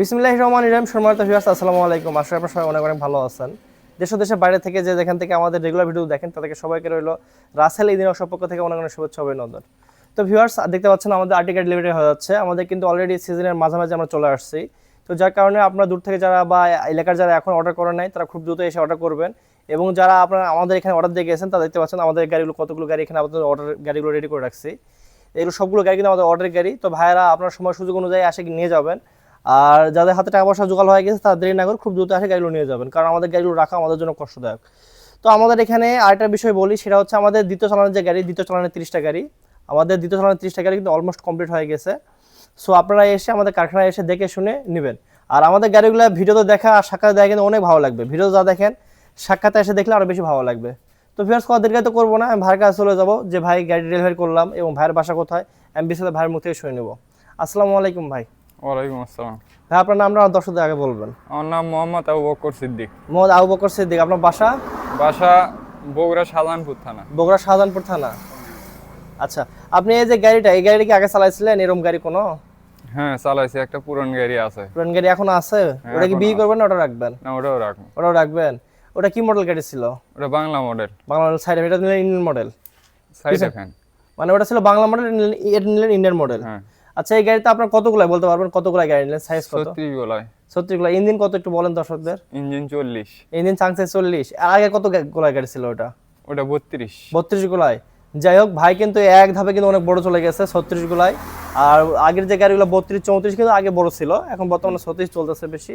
বিসমিল্লাহ রহমান ইরাম সম্মানিত ভিউয়ার্স আসসালামু আলাইকুম। আশা আপনারা সবাই অনেক অনেক ভালো আছেন। দেশ দেশের বাইরে থেকে যে যেখান থেকে আমাদের রেগুলার ভিডিও দেখেন, তাদেরকে সবাইকে রইল রাসেল এই দিনের পক্ষ থেকে অনেক অনেক শুভেচ্ছা অভিনন্দন। তো ভিউয়ার্স দেখতে পাচ্ছেন আমাদের আর্টিকেল ডেলিভারি হয়ে যাচ্ছে। আমাদের কিন্তু অলরেডি সিজনের মাঝামাঝি আমরা চলে আসছি। তো যার কারণে আপনারা দূর থেকে যারা বা এলাকার যারা এখন অর্ডার করেন নাই, তারা খুব দ্রুত এসে অর্ডার করবেন। এবং যারা আপনারা আমাদের এখানে অর্ডার দিয়ে গেছেন, তারা দেখতে পাচ্ছেন আমাদের গাড়িগুলো, কতগুলো গাড়ি এখানে আমাদের অর্ডার গাড়িগুলো রেডি করে রাখছি। এগুলো সবগুলো গাড়ি কিন্তু আমাদের অর্ডারের গাড়ি। তো ভাইয়েরা, আপনার সময় সুযোগ অনুযায়ী আসে নিয়ে যাবেন। আর যাদের হাতে টাকা পয়সা জোগাড় হয়ে গেছে, তারা দেরি না খুব দ্রুত আসে গাড়িগুলো নিয়ে যাবেন। কারণ আমাদের গাড়িগুলো রাখা আমাদের জন্য কষ্টদায়ক। তো আমাদের এখানে আরেকটা বিষয় বলি, সেটা হচ্ছে আমাদের দ্বিতীয় চালানের যে গাড়ি, দ্বিতীয় চালানের তিরিশটা গাড়ি, আমাদের দ্বিতীয় চালানোর তিরিশটা গাড়ি কিন্তু অলমোস্ট কমপ্লিট হয়ে গেছে। সো আপনারা এসে আমাদের কারখানায় এসে দেখে শুনে নেবেন। আর আমাদের গাড়িগুলো ভিডিওতে দেখা আর সাক্ষাৎ দেখা কিন্তু অনেক ভালো লাগবে। ভিডিও যা দেখেন, সাক্ষাতে এসে দেখলে আরও বেশি ভালো লাগবে। তো ভিউয়ার্স কত দীর্ঘায়িত করব না। আমি ভাইয়ের কাছে চলে যাব যে, ভাই, গাড়ি ডেলিভারি করলাম এবং ভাইয়ের বাসা কোথায়? আমি বিশালে ভাইয়ের মুখ থেকে নেব। আসসালামু আলাইকুম ভাই। ওয়ালাইকুম আসসালাম। ভাই আপনার নামটা দর্শকদের আগে বলবেন। আমার নাম মোহাম্মদ আবু বকর সিদ্দিক। মোহাম্মদ আবু বকর সিদ্দিক আপনার বাসা? বাসা বগুড়া শাহজাহানপুর থানা। বগুড়া শাহজাহানপুর থানা। আচ্ছা আপনি এই যে গাড়িটা এই গাড়িটা কি আগে চালাইছিলেন? এরকম গাড়ি কোনো? হ্যাঁ চালাইছি একটা পুরন গাড়ি আছে। পুরান গাড়ি এখনও আছে? ওটা কি বিক্রি করবেন না ওটা রাখবেন? না ওটাও রাখব। ওটাও রাখবেন। ওটা কি মডেল গাড়ি ছিল? ওটা Bangla model Bangla model side এটা নিলেন ইন্ডিয়ান মডেল সাইডে ফ্যান। মানে ওটা ছিল বাংলা মডেল এটা নিলেন ইন্ডিয়ান মডেল হ্যাঁ। আচ্ছা এই গাড়িতে আপনার কতগুলো বলতে পারবেন? কতগুলো গাড়ি নিলেন? সাইজ কত? ছত্রিশ গোলায় সত্তরগুলো ইঞ্জিন কত একটু বলেন দর্শকদের? ইঞ্জিন চল্লিশ। ইঞ্জিন চাংসে চল্লিশ। আর আগে কত গোলায় গাড়ি ছিল ওটা? ওটা বত্রিশ। বত্রিশ গোলায় যাই হোক ভাই কিন্তু এক ধাপে কিন্তু অনেক বড় চলে গেছে ছত্রিশ গোলায় আর আগের যে গাড়িগুলো বত্রিশ চৌত্রিশ কিন্তু আগে বড় ছিল এখন বর্তমানে ছত্রিশ চলতেছে বেশি।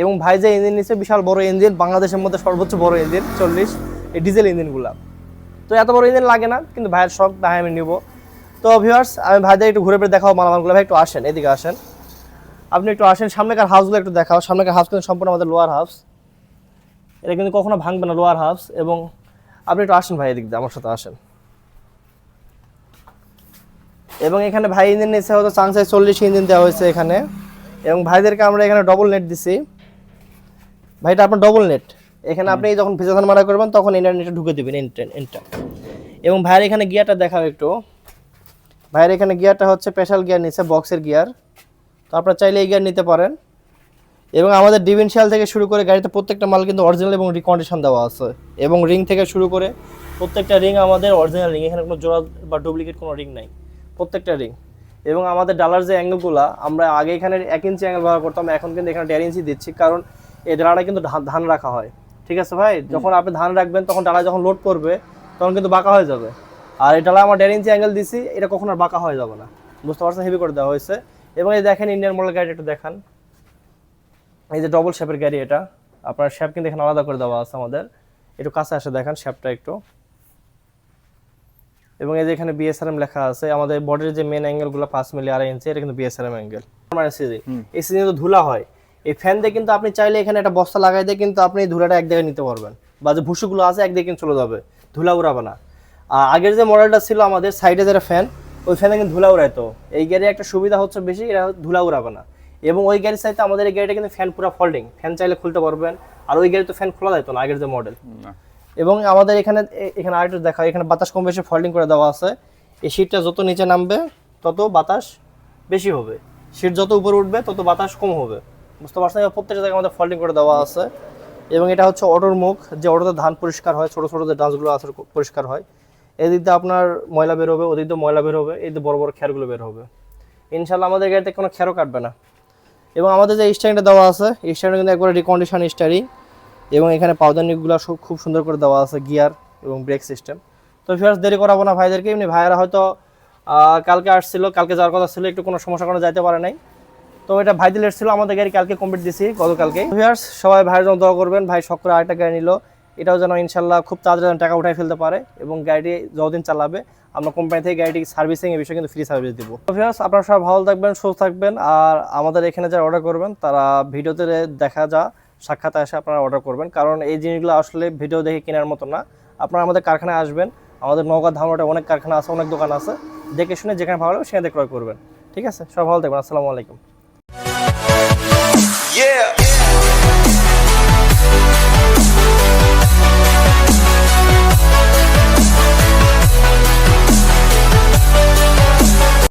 এবং ভাই যে ইঞ্জিন নিচ্ছে বিশাল বড় ইঞ্জিন বাংলাদেশের মধ্যে সর্বোচ্চ বড় ইঞ্জিন চল্লিশ এই ডিজেল ইঞ্জিনগুলো। তো এত বড় ইঞ্জিন লাগে না কিন্তু ভাইয়ের শখ তাই আমি নিব। তো ভিউয়ার্স আমি ভাইদের একটু ঘুরে ফিরে দেখাও মালামালগুলো ভাই একটু আসেন এদিকে আসেন আপনি একটু আসেন সামনেকার হাউসগুলো একটু দেখাও সামনেকার হাউস কিন্তু সম্পূর্ণ আমাদের লোয়ার হাউস এটা কিন্তু কখনো ভাঙবে না লোয়ার হাউস এবং আপনি একটু আসেন ভাই এদিক দিয়ে আমার সাথে আসেন এবং এখানে ভাই ইঞ্জিন নিচ্ছে হয়তো চাংসাই চল্লিশ ইঞ্জিন দেওয়া হয়েছে এখানে এবং ভাইদেরকে আমরা এখানে ডবল নেট দিছি ভাইটা আপনার ডবল নেট এখানে আপনি যখন ভিজা ধান মারা করবেন তখন ইন্টারনেটে ঢুকে দেবেন ইন্টার ইন্টার এবং ভাইয়ের এখানে গিয়ারটা দেখাও একটু ভাইয়ের এখানে গিয়ারটা হচ্ছে স্পেশাল গিয়ার নিচ্ছে বক্সের গিয়ার তো আপনারা চাইলে এই গিয়ার নিতে পারেন। এবং আমাদের ডিভেনশিয়াল থেকে শুরু করে গাড়িতে প্রত্যেকটা মাল কিন্তু অরিজিনাল এবং রিকন্ডিশন দেওয়া আছে। এবং রিং থেকে শুরু করে প্রত্যেকটা রিং আমাদের অরিজিনাল রিং এখানে কোনো জোড়া বা ডুপ্লিকেট কোনো রিং নাই। প্রত্যেকটা রিং এবং আমাদের ডালার যে অ্যাঙ্গেলগুলো আমরা আগে এখানে এক ইঞ্চি অ্যাঙ্গেল ব্যবহার করতাম, এখন কিন্তু এখানে দেড় ইঞ্চি দিচ্ছি, কারণ এই ডালাটা কিন্তু ধান রাখা হয়। ঠিক আছে ভাই? যখন আপনি ধান রাখবেন, তখন ডালা যখন লোড করবে, তখন কিন্তু বাঁকা হয়ে যাবে। আর এটা আমার দেড় ইঞ্চি অ্যাঙ্গেল দিছি এটা কখনো আর বাঁকা হয়ে যাবে না। বুঝতে পারছেন? হেভি করে দেওয়া হয়েছে। এবং এই দেখেন ইন্ডিয়ান মডেল গাড়ি একটু দেখান। এই যে ডবল শেপের গাড়ি এটা। আপনার শেপ কিন্তু এখানে আলাদা করে দেওয়া আছে আমাদের। একটু কাছে আসে দেখেন শেপটা একটু। এবং এই যে এখানে বিএসআরএম লেখা আছে আমাদের বডির যে মেন অ্যাঙ্গেলগুলো পাঁচ মিলি আড়াই ইঞ্চি এটা কিন্তু বিএসআরএম অ্যাঙ্গেল মানে সিজি এই সিজনে তো ধুলা হয়। এই ফ্যান দিয়ে কিন্তু আপনি চাইলে এখানে একটা বস্তা লাগাই দিয়ে কিন্তু আপনি ধুলাটা এক জায়গায় নিতে পারবেন। বা যে ভুসুগুলো আছে একদিকে কিন্তু চলে যাবে। ধুলা উড়াবে না। আগের যে মডেলটা ছিল আমাদের সাইডে যেটা ফ্যান ওই ফ্যানে কিন্তু ধুলা উড়াইতো। এই গাড়ির একটা সুবিধা হচ্ছে বেশি এটা ধুলা উড়াবে না। এবং ওই গাড়ির চাইতে আমাদের এই গাড়িটা কিন্তু ফ্যান পুরো ফোল্ডিং ফ্যান চাইলে খুলতে পারবেন আর ওই গাড়ি তো ফ্যান খোলা যেত না আগের যে মডেল এবং আমাদের এখানে এখানে আরেকটু দেখা এখানে বাতাস কম বেশি ফল্ডিং করে দেওয়া আছে। এই সিটটা যত নিচে নামবে তত বাতাস বেশি হবে। সিট যত উপরে উঠবে তত বাতাস কম হবে। বুঝতে পারছেন? প্রত্যেকটা জায়গায় আমাদের ফল্ডিং করে দেওয়া আছে। এবং এটা হচ্ছে অটোর মুখ। যে অটোতে ধান পরিষ্কার হয় ছোট ছোট যে ডান্সগুলো আছে পরিষ্কার হয় এদিক দিয়ে আপনার ময়লা বের হবে, ওদিক দিয়ে ময়লা বের হবে, এই বড় বড় খেরগুলো বের হবে। ইনশাল্লাহ আমাদের গাড়িতে কোনো খেরও কাটবে না। এবং আমাদের যে স্ট্যান্ডটা দেওয়া আছে স্ট্যান্ডে কিন্তু একবারে রিকন্ডিশন স্টারিং এবং এখানে পাউদানিগুলো সব খুব সুন্দর করে দেওয়া আছে গিয়ার এবং ব্রেক সিস্টেম তো ফিরাস দেরি করাবো না ভাইদেরকে, এমনি ভাইয়েরা হয়তো কালকে আসছিল, কালকে যাওয়ার কথা ছিল, একটু কোনো সমস্যা কোনো যাইতে পারে নাই। তো এটা লেট ছিল, আমাদের গাড়ি কালকে কমপ্লিট দিছি, গতকালকে। ভিউয়ার্স সবাই ভাইয়ের জন্য দোয়া করবেন, ভাই শখ করে আরেকটা গাড়ি নিল। এটাও যেন ইনশাল্লাহ খুব তাড়াতাড়ি যেন টাকা উঠাই ফেলতে পারে এবং গাড়িটি যতদিন চালাবে, আমরা কোম্পানি থেকে গাড়িটি সার্ভিসিং এর বিষয়ে কিন্তু ফ্রি সার্ভিস দিব। ভিউয়ার্স আপনারা সবাই ভালো থাকবেন, সুস্থ থাকবেন, আর আমাদের এখানে যারা অর্ডার করবেন, তারা ভিডিওতে দেখা যা, সাক্ষাৎ আসে আপনারা অর্ডার করবেন। কারণ এই জিনিসগুলো আসলে ভিডিও দেখে কেনার মতো না। আপনারা আমাদের কারখানায় আসবেন, আমাদের নগদ ধামরাটে অনেক কারখানা আছে, অনেক দোকান আছে। দেখে শুনে যেখানে ভালো লাগবে, সেখানে ক্রয় করবেন। ঠিক আছে? সব ভালো থাকবেন, আসসালামু আলাইকুম। Yeah.